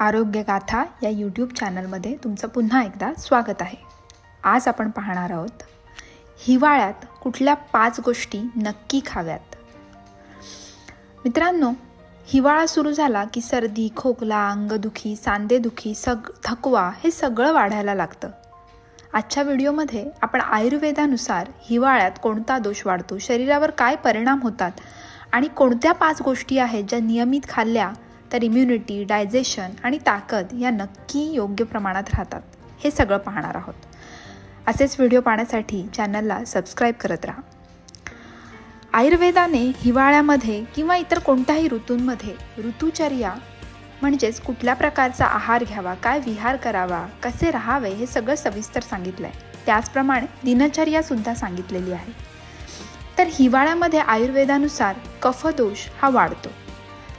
आरोग्यगाथा या यूट्यूब चॅनलमध्ये तुमचं पुन्हा एकदा स्वागत आहे. आज आपण पाहणार आहोत हिवाळ्यात कुठल्या पाच गोष्टी नक्की खाव्यात? मित्रांनो हिवाळा सुरू झाला की सर्दी खोकला अंगदुखी सांदेदुखी सग थकवा हे सगळं वाढायला लागतं. आजच्या व्हिडिओमध्ये आपण आयुर्वेदानुसार हिवाळ्यात कोणता दोष वाढतो शरीरावर काय परिणाम होतात आणि कोणत्या पाच गोष्टी आहेत ज्या नियमित खाल्ल्या तर इम्युनिटी डायजेशन आणि ताकद या नक्की योग्य प्रमाणात राहतात. हे सगळं पाहणार आहोत. असेच व्हिडिओ पाहण्यासाठी चॅनलला सबस्क्राईब करत राहा. आयुर्वेदाने हिवाळ्यामध्ये किंवा इतर कोणत्याही ऋतूंमध्ये ऋतुचर्या म्हणजेच कुठल्या प्रकारचा आहार घ्यावा काय विहार करावा कसे राहावे हे सगळं सविस्तर सांगितलं आहे त्याचप्रमाणे दिनचर्यासुद्धा सांगितलेली आहे. तर हिवाळ्यामध्ये आयुर्वेदानुसार कफदोष हा वाढतो.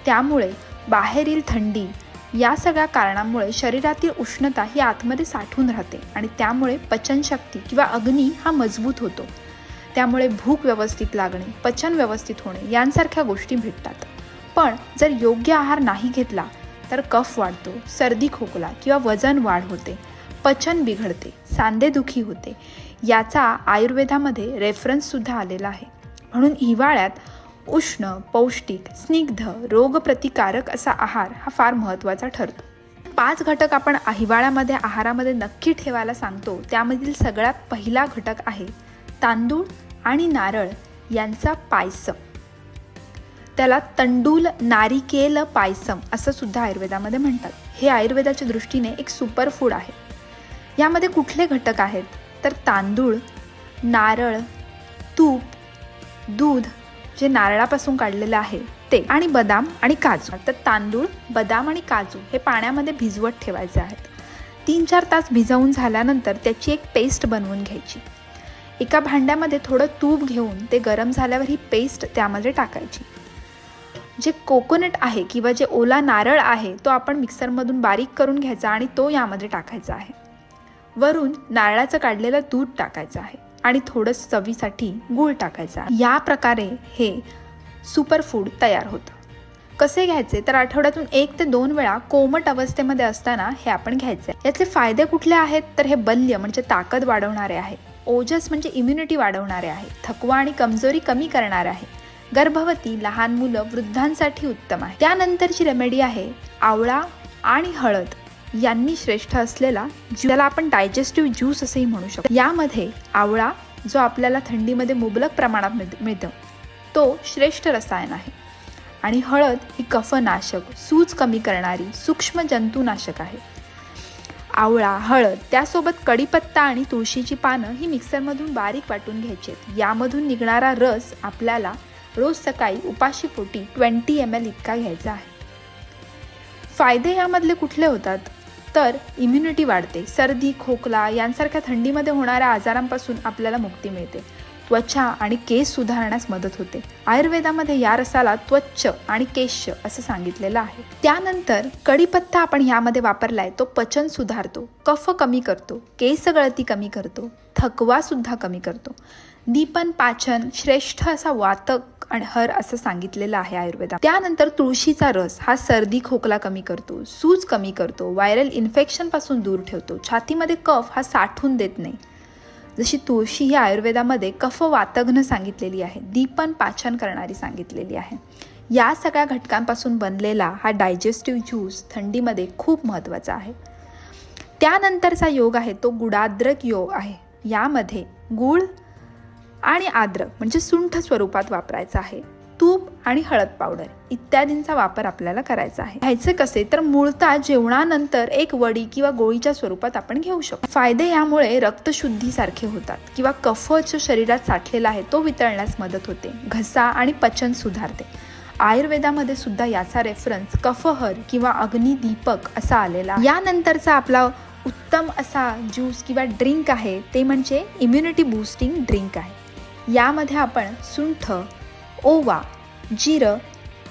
त्यामुळे बाहेरील थंडी या सगळ्या कारणामुळे शरीरातील उष्णता ही आतमध्ये साठून राहते आणि त्यामुळे पचनशक्ती किंवा अग्नी हा मजबूत होतो. त्यामुळे भूक व्यवस्थित लागणे पचन व्यवस्थित होणे यांसारख्या गोष्टी भेटतात. पण जर योग्य आहार नाही घेतला तर कफ वाढतो सर्दी खोकला किंवा वजन वाढ होते पचन बिघडते सांधेदुखी होते. याचा आयुर्वेदामध्ये रेफरन्ससुद्धा आलेला आहे. म्हणून हिवाळ्यात उष्ण पौष्टिक स्निग्ध रोगप्रतिकारक असा आहार हा फार महत्त्वाचा ठरतो. पाच घटक आपण हिवाळ्यामध्ये आहारामध्ये नक्की ठेवायला सांगतो त्यामधील सगळ्यात पहिला घटक आहे तांदूळ आणि नारळ यांचा पायसम. त्याला तंडूल नारिकेल पायसम असं सुद्धा आयुर्वेदामध्ये म्हणतात. हे आयुर्वेदाच्या दृष्टीने एक सुपर फूड आहे. यामध्ये कुठले घटक आहेत? तर तांदूळ नारळ तूप दूध जे नारळापासून काढलेलं आहे ते आणि बदाम आणि काजू. तर तांदूळ बदाम आणि काजू हे पाण्यामध्ये भिजवत ठेवायचे आहेत. तीन चार तास भिजवून झाल्यानंतर त्याची एक पेस्ट बनवून घ्यायची. एका भांड्यामध्ये थोडं तूप घेऊन ते गरम झाल्यावर ही पेस्ट त्यामध्ये टाकायची. जे कोकोनट आहे किंवा जे ओला नारळ आहे तो आपण मिक्सरमधून बारीक करून घ्यायचा आणि तो यामध्ये टाकायचा आहे. वरून नारळाचं काढलेलं दूध टाकायचं आहे. आणि थोडं चवीसाठी गूळ टाकायचा. या प्रकारे हे सुपरफूड तयार होतं. कसे घ्यायचे? तर आठवड्यातून एक ते दोन वेळा कोमट अवस्थेमध्ये असताना हे आपण घ्यायचे. याचे फायदे कुठले आहेत? तर हे बल्य म्हणजे ताकद वाढवणारे आहे. ओजस म्हणजे इम्युनिटी वाढवणारे आहे. थकवा आणि कमजोरी कमी करणारे आहे. गर्भवती लहान मुलं वृद्धांसाठी उत्तम आहे. त्यानंतरची रेमेडी आहे आवळा आणि हळद. यांनी श्रेष्ठ असलेला ज्याला आपण डायजेस्टिव्ह ज्यूस असेही म्हणू शकतो. यामध्ये आवळा जो आपल्याला थंडीमध्ये मुबलक प्रमाणात मिळतं तो श्रेष्ठ रसायन आहे. आणि हळद ही कफनाशक सूज कमी करणारी सूक्ष्म जंतुनाशक आहे. आवळा हळद त्यासोबत कढीपत्ता आणि तुळशीची पानं ही मिक्सरमधून बारीक वाटून घ्यायची यामधून निघणारा रस आपल्याला रोज सकाळी उपाशी पोटी ट्वेंटी एम एल इतका घ्यायचा आहे. फायदे यामधले कुठले होतात? तर इम्युनिटी वाढते. सर्दी खोकला यांसारख्या थंडीमध्ये होणाऱ्या आजारांपासून आपल्याला मुक्ती मिळते. त्वचा आणि केस सुधारण्यास मदत होते. आयुर्वेदामध्ये या रसाला त्वच्छ आणि केश असं सांगितलेलं आहे. त्यानंतर कढीपत्ता आपण ह्यामध्ये वापरलाय तो पचन सुधारतो कफ कमी करतो केस गळती कमी करतो थकवा सुद्धा कमी करतो. दीपन पाचन श्रेष्ठ असा वातक आणि हर असं सांगितलेलं आहे आयुर्वेदात. त्यानंतर तुळशीचा रस हा सर्दी खोकला कमी करतो सूज कमी करतो व्हायरल इन्फेक्शनपासून दूर ठेवतो. छातीमध्ये कफ हा साठून देत नाही. जशी तुळशी ही आयुर्वेदामध्ये कफ वातघ्न सांगितलेली आहे दीपन पाचन करणारी सांगितलेली आहे. या सगळ्या घटकांपासून बनलेला हा डायजेस्टिव्ह ज्यूस थंडीमध्ये खूप महत्त्वाचा आहे. त्यानंतरचा योग आहे तो गुडाद्रक योग आहे. यामध्ये गुळ आणि आद्रक म्हणजे सुंठ स्वरूपात वापरायचं आहे. तूप आणि हळद पावडर इत्यादींचा वापर आपल्याला करायचा आहे. घ्यायचे कसे तर मूळता जेवणानंतर एक वडी किंवा गोळीच्या स्वरूपात आपण घेऊ शकतो. फायदे यामुळे रक्तशुद्धीसारखे होतात किंवा कफ जो शरीरात साठलेला आहे तो वितळण्यास मदत होते. घसा आणि पचन सुधारते. आयुर्वेदामध्ये सुद्धा याचा रेफरन्स कफहर किंवा अग्निदीपक असा आलेला यानंतरचा आपला उत्तम असा ज्यूस किंवा ड्रिंक आहे ते म्हणजे इम्युनिटी बूस्टिंग ड्रिंक आहे. यामध्ये आपण सुंठ ओवा जिरं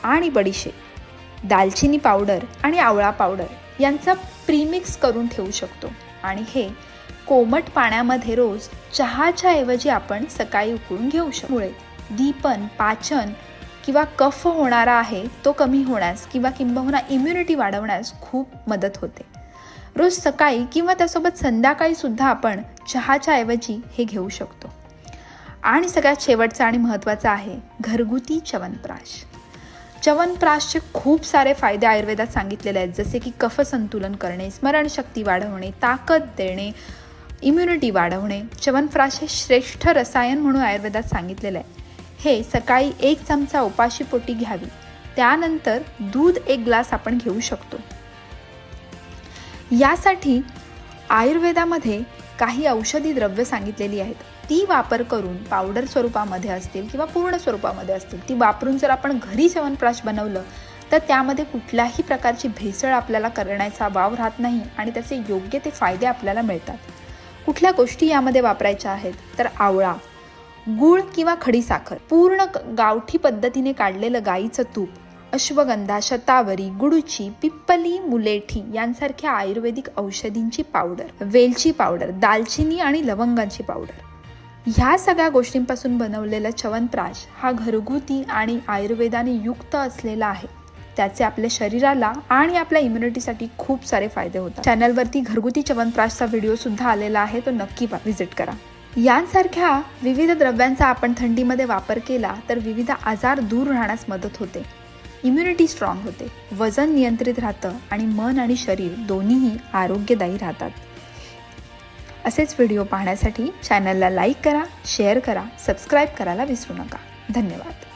आणि बडीशेप दालचिनी पावडर आणि आवळा पावडर यांचा प्रीमिक्स करून ठेवू शकतो. आणि हे कोमट पाण्यामध्ये रोज चहाच्या ऐवजी आपण सकाळी उकळून घेऊ शकतो. दीपन पाचन किंवा कफ होणारा आहे तो कमी होण्यास किंवा किंबहुना इम्युनिटी वाढवण्यास खूप मदत होते. रोज सकाळी किंवा त्यासोबत संध्याकाळी सुद्धा आपण चहाच्या ऐवजी हे घेऊ शकतो. आणि सगळ्यात शेवटचा आणि महत्त्वाचा आहे घरगुती च्यवनप्राश. च्यवनप्राशचे खूप सारे फायदे आयुर्वेदात सांगितलेले आहेत जसे की कफ संतुलन करणे स्मरणशक्ती वाढवणे ताकद देणे इम्युनिटी वाढवणे. च्यवनप्राश हे श्रेष्ठ रसायन म्हणून आयुर्वेदात सांगितलेलं आहे. हे सकाळी एक चमचा उपाशी पोटी घ्यावी. त्यानंतर दूध एक ग्लास आपण घेऊ शकतो. यासाठी आयुर्वेदामध्ये काही औषधी द्रव्य सांगितलेली आहेत. ती वापर करून पावडर स्वरूपामध्ये असतील किंवा पूर्ण स्वरूपामध्ये असतील ती वापरून जर आपण घरी चवनप्राश बनवलं तर त्यामध्ये कुठल्याही प्रकारची भेसळ आपल्याला करण्याचा वाव राहत नाही आणि त्याचे योग्य ते फायदे आपल्याला मिळतात. कुठल्या गोष्टी यामध्ये वापरायच्या आहेत? तर आवळा गूळ किंवा खडीसाखर पूर्ण गावठी पद्धतीने काढलेलं गाईचं तूप अश्वगंधा शतावरी गुडूची पिप्पली मुलेठी यांसारख्या आयुर्वेदिक औषधींची पावडर वेलची पावडर दालचिनी आणि लवंगांची पावडर. ह्या सगळ्या गोष्टींपासून बनवलेला च्यवनप्राश हा घरगुती आणि आयुर्वेदाने युक्त असलेला आहे. त्याचे आपल्या शरीराला आणि आपल्या इम्युनिटीसाठी खूप सारे फायदे होतात. चॅनलवरती घरगुती च्यवनप्राशचा व्हिडिओ सुद्धा आलेला आहे तो नक्की व्हिजिट करा. यांसारख्या विविध द्रव्यांचा आपण थंडीमध्ये वापर केला तर विविध आजार दूर राहण्यास मदत होते. इम्युनिटी स्ट्रॉंग होते. वजन नियंत्रित राहतं आणि मन आणि शरीर दोन्हीही आरोग्यदायी राहतात. असेच व्हिडिओ पाहण्यासाठी चॅनलला लाईक करा शेअर करा सबस्क्राईब करायला विसरू नका. धन्यवाद.